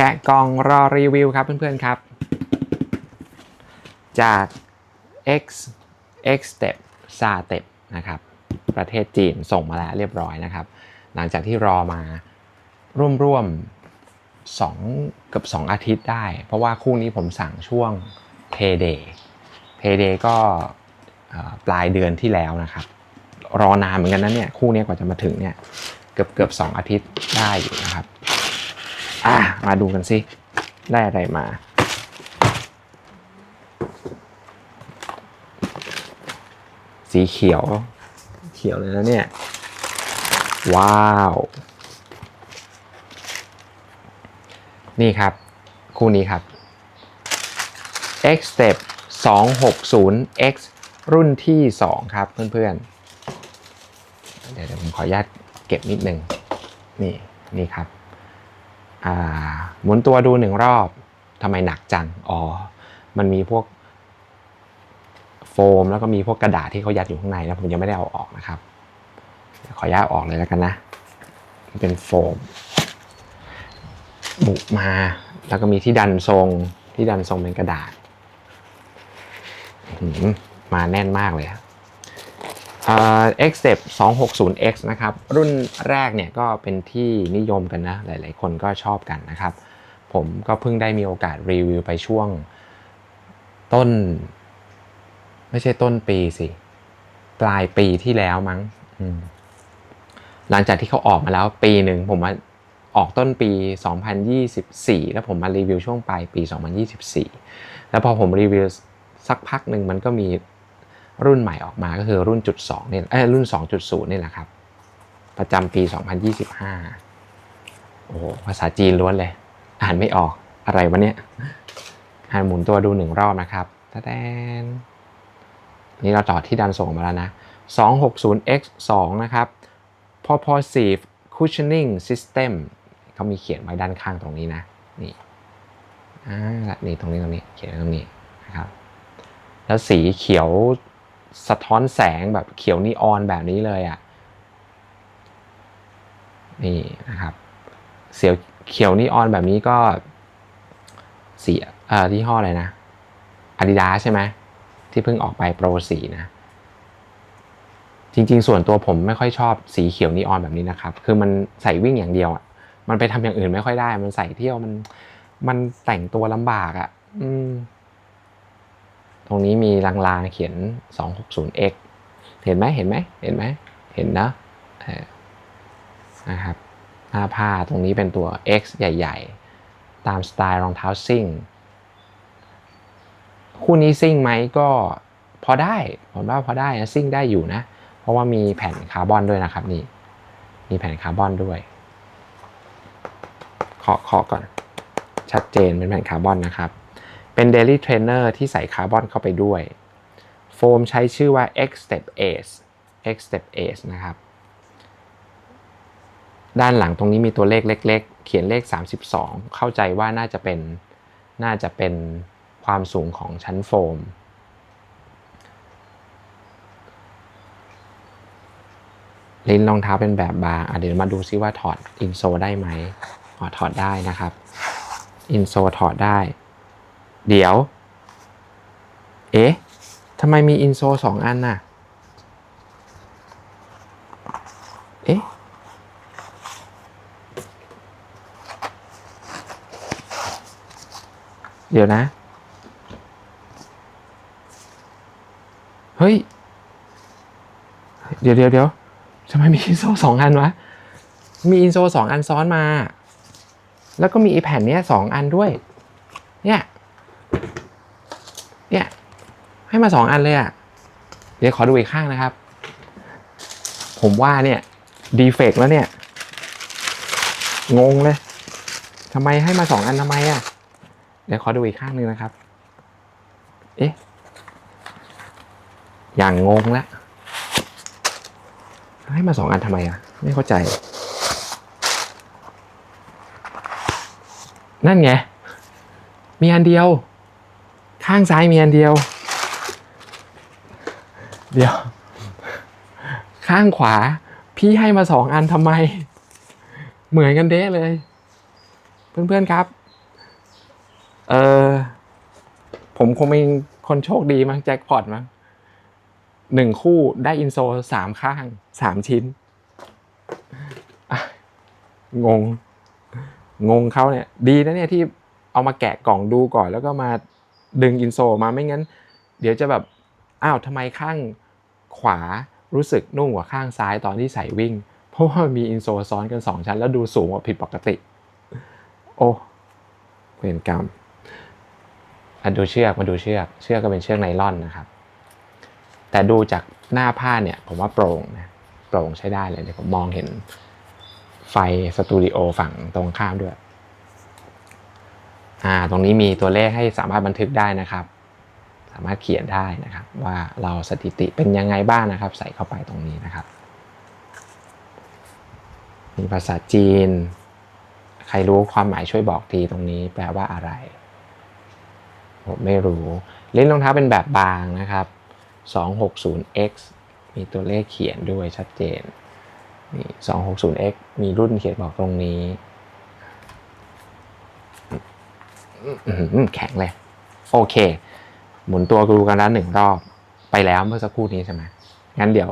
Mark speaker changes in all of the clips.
Speaker 1: แกะกล่องรอรีวิวครับเพื่อนๆครับ จาก X X Step s a t e p นะครับ ประเทศจีนส่งมาแล้วเรียบร้อยนะครับ หลังจากที่รอมาร่วมๆสองเกือบ2 อาทิตย์ได้ เพราะว่าคู่นี้ผมสั่งช่วง Payday Payday ก็ปลายเดือนที่แล้วนะครับ รอนานเหมือนกันนะเนี่ย คู่นี้กว่าจะมาถึงเนี่ย เกือบเกือบสองอาทิตย์ได้อยู่นะครับ อะมาดูกันสิได้อะไรมา สีเขียว เขียวเลยนะเนี่ย ว้าว นี่ครับ คู่นี้ครับ X Step 260 X รุ่นที่ 2 ครับเพื่อนๆ เดี๋ยวผมขออนุญาตเก็บนิดนึง นี่ นี่ครับ หมุนตัวดูหนึ่งรอบทำไมหนักจัง อ๋อ มันมีพวกโฟมแล้วก็มีพวกกระดาษที่เขายัดอยู่ข้างในนะผมยังไม่ได้เอาออกนะครับ ขออนุญาตออกเลยแล้วกันนะมันเป็นโฟม บุกมา แล้วก็มีที่ดันทรง ที่ดันทรงเป็นกระดาษ มาแน่นมากเลย เอะเอ่อ X Step 260X นะครับ รุ่นแรกเนี่ยก็เป็นที่นิยมกันนะ หลาย ๆ คนก็ชอบกันนะครับ ผมก็เพิ่งได้มีโอกาสรีวิวไปช่วงต้น ไม่ใช่ต้นปีสิ ปลายปีที่แล้วมั้งหลังจากที่เขาออกมาแล้วปีหนึ่งผมมาออกต้นปี 2024 แล้วผมมารีวิวช่วงปลายปี 2024 แล้วพอผมรีวิวสักพักหนึ่งมันก็มี รุ่นใหม่ออกมาก็คือรุ่นจุดสองเนี่ยเอ้รุ่น 2.0 นี่แหละครับ ประจำปี 2025 โอ้โหภาษาจีนล้วนเลย อ่านไม่ออกอะไรวะเนี่ยอ่านหมุนตัวดูหนึ่งรอบนะครับตะแดนนี่เราต่อที่ดันส่งมาแล้วนะ 260x2 นะครับ propulsive cushioning system เขามีเขียนไว้ด้านข้างตรงนี้นะ นี่อ่านี่ตรงนี้ตรงนี้เขียนไว้ตรงนี้นะครับ แล้วสีเขียว สะท้อนแสงแบบเขียวนีออนแบบนี้เลยอะ่ะนี่นะครับเสียวเขียวนีออนแบบนี้ก็สีเอ่อที่ห้ออะไรนะ Adidas ใช่ไหมที่เพิ่งออกไปโปรสีนะ จริง ๆ ส่วนตัวผมไม่ค่อยชอบสีเขียวนีออนแบบนี้นะครับ คือมันใส่วิ่งอย่างเดียวอะ่ะมันไปทำอย่างอื่นไม่ค่อยได้ มันใส่เที่ยวมันมันแต่งตัวลำบากอะ่ะ อืม ตรงนี้มีลางๆเขียน 260x เห็นไหมเห็นไหมเห็นไหมเห็นนะนะครับหน้าผ้าตรงนี้เป็นตัว X ใหญ่ ๆ ตามสไตล์รองเท้าซิ่ง คู่นี้ซิ่งไหมก็พอได้ผมว่าพอได้นะซิ่งได้อยู่นะ เพราะว่ามีแผ่นคาร์บอนด้วยนะครับนี่ มีแผ่นคาร์บอนด้วยเคาะเคาะก่อน ชัดเจนเป็นแผ่นคาร์บอนนะครับ เป็น Daily Trainer ที่ใส่คาร์บอนเข้าไปด้วย โฟมใช้ชื่อว่า X Step Ace X Step Ace นะครับ ด้านหลังตรงนี้มีตัวเลขเล็ก ๆ เขียนเลข 32 เข้าใจว่าน่าจะเป็น น่าจะเป็นความสูงของชั้นโฟม ลิ้นรองเท้าเป็นแบบบางเดี๋ยวมาดูซิว่าถอดอินโซได้ไหมอ๋อถอดได้นะครับ อินโซถอดได้ เดี๋ยว เอ๊ะทำไมมีอินโซสองอันน่ะ เอ๊ะ เดี๋ยวนะ เฮ้ย เดี๋ยวเดี๋ยวเดี๋ยวทำไมมีอินโซสองอันวะ มีอินโซสองอันซ้อนมา แล้วก็มีอีแผ่นเนี้ยสองอันด้วย เนี่ย เนี่ย ให้มาสองอันเลยอะ่ะ เดี๋ยวขอดูอีกข้างนะครับ ผมว่าเนี่ยดีเฟกแล้วเนี่ย งงเลยทำไมให้มาสองอันทำไมอะ่ะ เดี๋ยวขอดูอีกข้างหนึ่งนะครับ เอ๊ะ อย่างงงแล้วให้มาสองอันทำไมอะ ไม่เข้าใจ นั่นไง มีอันเดียว ข้างซ้ายมีอันเดียว เดี๋ยว ข้างขวา พี่ให้มาสองอันทำไม เหมือนกันเด้เลย เพื่อนๆครับ เออผมคงเป็นคนโชคดีมั้งแจ็คพอตมั้งหนึ่งคู่ได้อินโซสามข้างสามชิ้น งง งงเขาเนี่ย ดีนะเนี่ยที่เอามาแกะกล่องดูก่อนแล้วก็มา ดึงอินโซมาไม่งั้น เดี๋ยวจะแบบอ้าวทำไมข้างขวารู้สึกนุ่มกว่าข้างซ้ายตอนที่ใส่วิ่ง เพราะว่ามีอินโซซ้อนกันสองชั้น แล้วดูสูงกว่าผิดปกติ โอ้เวรกรรมอะดูเชือกมาดูเชือก เชือกก็เป็นเชือกไนล่อนนะครับ แต่ดูจากหน้าผ้าเนี่ย ผมว่าโปร่งนะโปร่งใช้ได้เลยเดี๋ยวผมมองเห็นไฟสตูดิโอฝั่งตรงข้ามด้วย อ่าตรงนี้มีตัวเลขให้สามารถบันทึกได้นะครับ สามารถเขียนได้นะครับ ว่าเราสถิติเป็นยังไงบ้างนะครับ ใส่เข้าไปตรงนี้นะครับ มีภาษาจีน ใครรู้ความหมายช่วยบอกทีตรงนี้แปลว่าอะไรผมไม่รู้ลิ้นรองเท้าเป็นแบบบางนะครับ 260x มีตัวเลขเขียนด้วยชัดเจนนี่ 260x มีรุ่นเขียนบอกตรงนี้อื้อหือ แข็งเลย โอเค หมุนตัวดูกันแล้วหนึ่งรอบไปแล้วเมื่อสักครู่นี้ใช่ไหมงั้นเดี๋ยว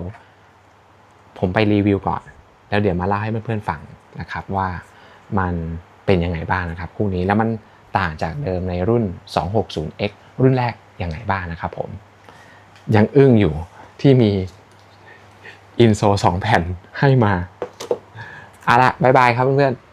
Speaker 1: ผมไปรีวิวก่อน แล้วเดี๋ยวมาเล่าให้เพื่อนๆฟังนะครับว่ามันเป็นยังไงบ้างนะครับ คู่นี้แล้วมันต่างจากเดิมในรุ่น 260x รุ่นแรกยังไงบ้างนะครับผม ยังอึ้งอยู่ที่มีอินโซ2แผ่นให้มา เอาละบายบายครับเพื่อนๆ